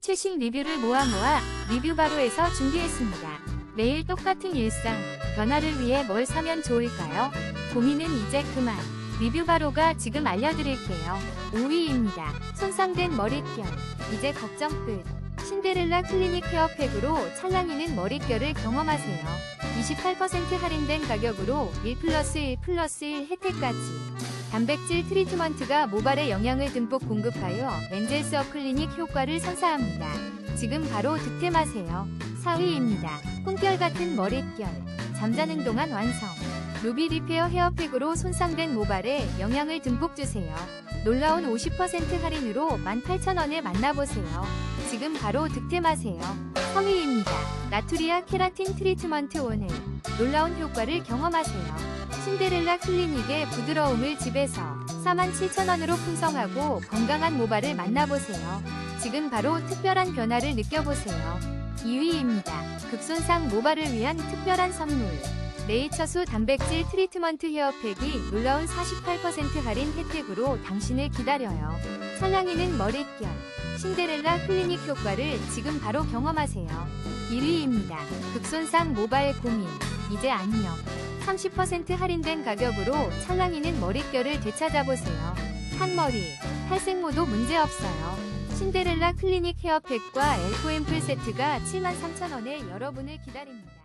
최신 리뷰를 모아 모아 리뷰 바로에서 준비했습니다. 매일 똑같은 일상, 변화를 위해 뭘 사면 좋을까요? 고민은 이제 그만. 리뷰 바로가 지금 알려드릴게요. 5위입니다. 손상된 머릿결. 이제 걱정 끝. 신데렐라 클리닉 헤어팩으로 찰랑이는 머릿결을 경험하세요. 28% 할인된 가격으로 1 플러스 1 플러스 1 혜택까지. 단백질 트리트먼트가 모발에 영양을 듬뿍 공급하여 엔젤스 클리닉 효과를 선사합니다. 지금 바로 득템하세요. 4위입니다. 꿈결 같은 머릿결. 잠자는 동안 완성. 루비 리페어 헤어팩으로 손상된 모발에 영양을 듬뿍 주세요. 놀라운 50% 할인으로 18,000원에 만나보세요. 지금 바로 득템하세요. 3위입니다. 나투리아 케라틴 트리트먼트 오늘. 놀라운 효과를 경험하세요. 신데렐라 클리닉의 부드러움을 집에서 47,000원으로 풍성하고 건강한 모발을 만나보세요. 지금 바로 특별한 변화를 느껴보세요. 2위입니다. 극손상 모발을 위한 특별한 선물. 네이처수 단백질 트리트먼트 헤어팩이 놀라운 48% 할인 혜택으로 당신을 기다려요. 찰랑이는 머릿결. 신데렐라 클리닉 효과를 지금 바로 경험하세요. 1위입니다. 극손상 모발 고민. 이제 안녕. 30% 할인된 가격으로 찰랑이는 머릿결을 되찾아보세요. 한머리, 탈색모도 문제없어요. 신데렐라 클리닉 헤어팩과 엘코앰플 세트가 73,000원에 여러분을 기다립니다.